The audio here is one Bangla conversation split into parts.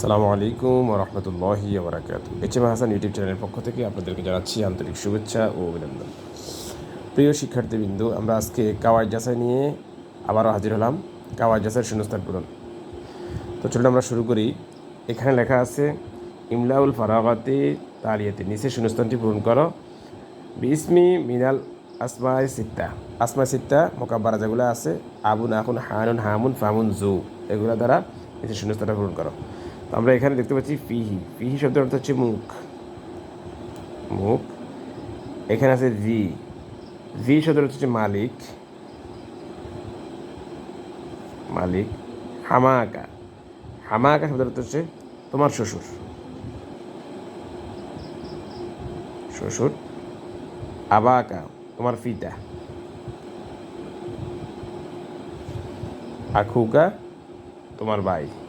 সালামু আলাইকুম রহমতুল্লাহি বারাকাতু এইচ এম হাসান ইউটিউব চ্যানেলের পক্ষ থেকে আপনাদেরকে জানাচ্ছি আন্তরিক শুভেচ্ছা ও অভিনন্দন। প্রিয় শিক্ষার্থীবৃন্দু, আমরা আজকে কাওয়াই জাসাই নিয়ে আবারও হাজির হলাম। কাওয়াই জাসাইয়ের শূন্যস্থান পূরণ। তো চলুন আমরা শুরু করি। এখানে লেখা আছে, ইমলাউল ফারাগাতে তালিয়াতে নিচে শূন্যস্থানটি পূরণ করো। বিসমি মিনাল আসমায় সিত্তা। আসমায় সিত্তা মোকাব্বারা যেগুলো আছে, আবুন আকুন হানুন হামুন ফামুন জু। এগুলো দ্বারা নিচে শূন্যস্থানটা পূরণ করো। আমরা এখানে দেখতে পাচ্ছি ফিহি। ফিহি শব্দের অর্থ হচ্ছে মুখ। মুখ। এখানে আছে ভি ভি শব্দের অর্থ হচ্ছে মালিক। মালিক। হামাকা। হামাকা শব্দের অর্থ হচ্ছে তোমার শ্বশুর। শ্বশুর। আবাকা, তোমার ফিতা। আখুকা তোমার তা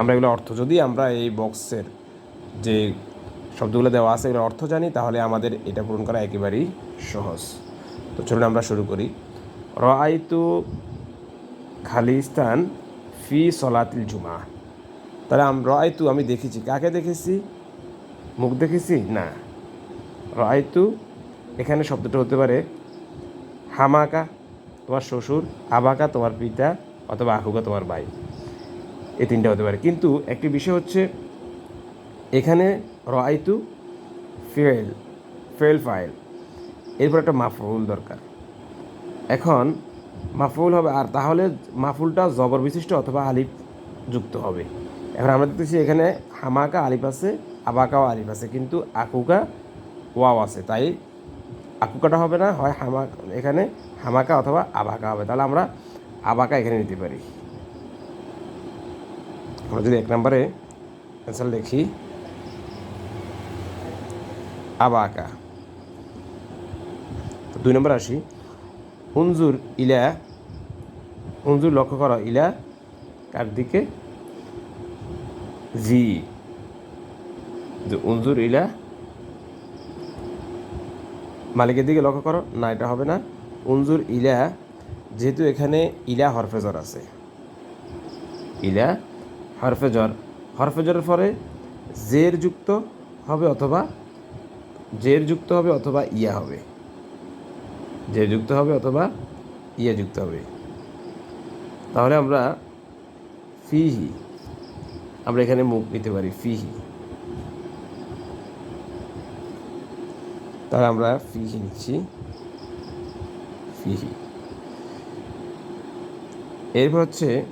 আমরা এগুলো অর্থ, যদি আমরা এই বক্সের যে শব্দগুলো দেওয়া আছে এগুলো অর্থ জানি, তাহলে আমাদের এটা পূরণ করা একেবারেই সহজ। তো চলুন আমরা শুরু করি। রাইতু খালিস্তান ফি সলাতিল জুমা। তাহলে রাইতু আমি দেখেছি। কাকে দেখেছি? মুখ দেখেছি? না। রাইতু এখানে শব্দটা হতে পারে হামাকা, তোমার শ্বশুর, আবাকা, তোমার পিতা, অথবা আহুকা, তোমার ভাই। এই তিনটা হতে পারে। কিন্তু একটি বিষয় হচ্ছে, এখানে রাইতু ফেল ফেল ফাইল। এরপর একটা মাফুল দরকার। এখন মাফুল হবে, আর তাহলে মাফুলটা জবর বিশিষ্ট অথবা আলিফ যুক্ত হবে। এখন আমরা দেখতেছি এখানে হামাকা আলিফ আছে আবাকাও আলিফ আছে, কিন্তু আকুকা ওয়াও আছে। তাই আকুকাটা হবে না, হয় হামা, এখানে হামাকা অথবা আবাকা হবে। তাহলে আমরা আবাকা এখানে নিতে পারি। আমরা যদি এক নম্বরে অ্যান্সার লিখি আবাকা। দুই নম্বর আসি উনজুর ইলা উনজুর লক্ষ্য করো, ইলা কার দিকে? জি। যে উনজুর ইলা মালিকের দিকে লক্ষ্য করো, না, এটা হবে না। উনজুর ইলা, যেহেতু এখানে ইলা হরফেজর আছে। ইলা হরফেজর হরফেজরের পরে জের যুক্ত হবে অথবা জের যুক্ত হবে অথবা ইয়া হবে। জের যুক্ত হবে অথবা ইয়া যুক্ত হবে। তাহলে আমরা ফিহি, আমরা এখানে মুখ নিতে পারি ফিহি। তাহলে আমরা ফিহি নিচ্ছি। ফিহি। এরপর হচ্ছে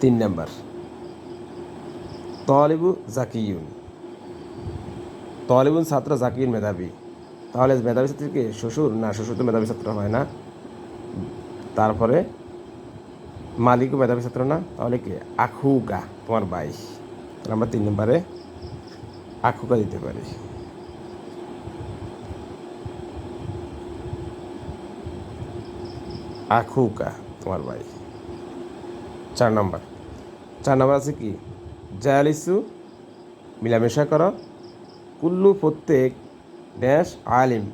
তিন নাম্বার। তলিবু জাকিউন তলিবুন ছাত্র জাকিউন মেধাবী। তাহলে মেধাবী ছাত্রীকে শ্বশুর না শ্বশুর তো মেধাবী ছাত্র হয় না। তারপরে মালিকও মেধাবী ছাত্র না। তাহলে কি? আখুকা তোমার ভাই। আমরা তিন নম্বরে আখুকা দিতে পারি। আখুকা তোমার ভাই। চার নম্বর। চার নম্বর আছে কি? জায়ালিসু মিলামেশা করো। কুল্লু প্রত্যেক ড্যাশ আলিম,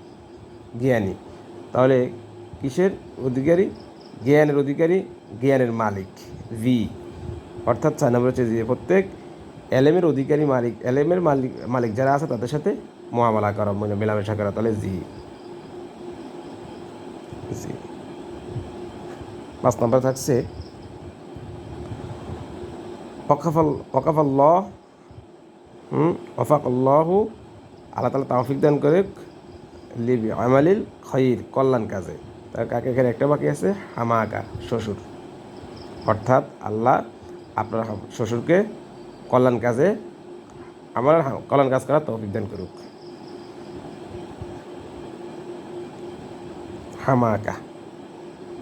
জ্ঞানী। তাহলে কিসের অধিকারী? জ্ঞানের অধিকারী, জ্ঞানের মালিক ভি অর্থাৎ চার নম্বর হচ্ছে যে প্রত্যেক এলেমের অধিকারী মালিক, এলেমের মালিক মালিক যারা আছে তাদের সাথে মোয়ামলা করা মানে মেলামেশা করা, তাহলে জি জি পাঁচ নম্বর থাকছে ওকাফল ওকাফাল্লাহ হুম ওফাকল্লাহু আল্লাহ তালা তাওফিক দান করে লিবি আমালিল খয়ির কল্যাণ কাজে। তার কাকে এখানে একটা বাকি আছে? হামাকা, শ্বশুর। অর্থাৎ আল্লাহ আপনার শ্বশুরকে কল্যাণ কাজে, আমার কল্যাণ কাজ করার তৌফিক দান করুক। হামাকা।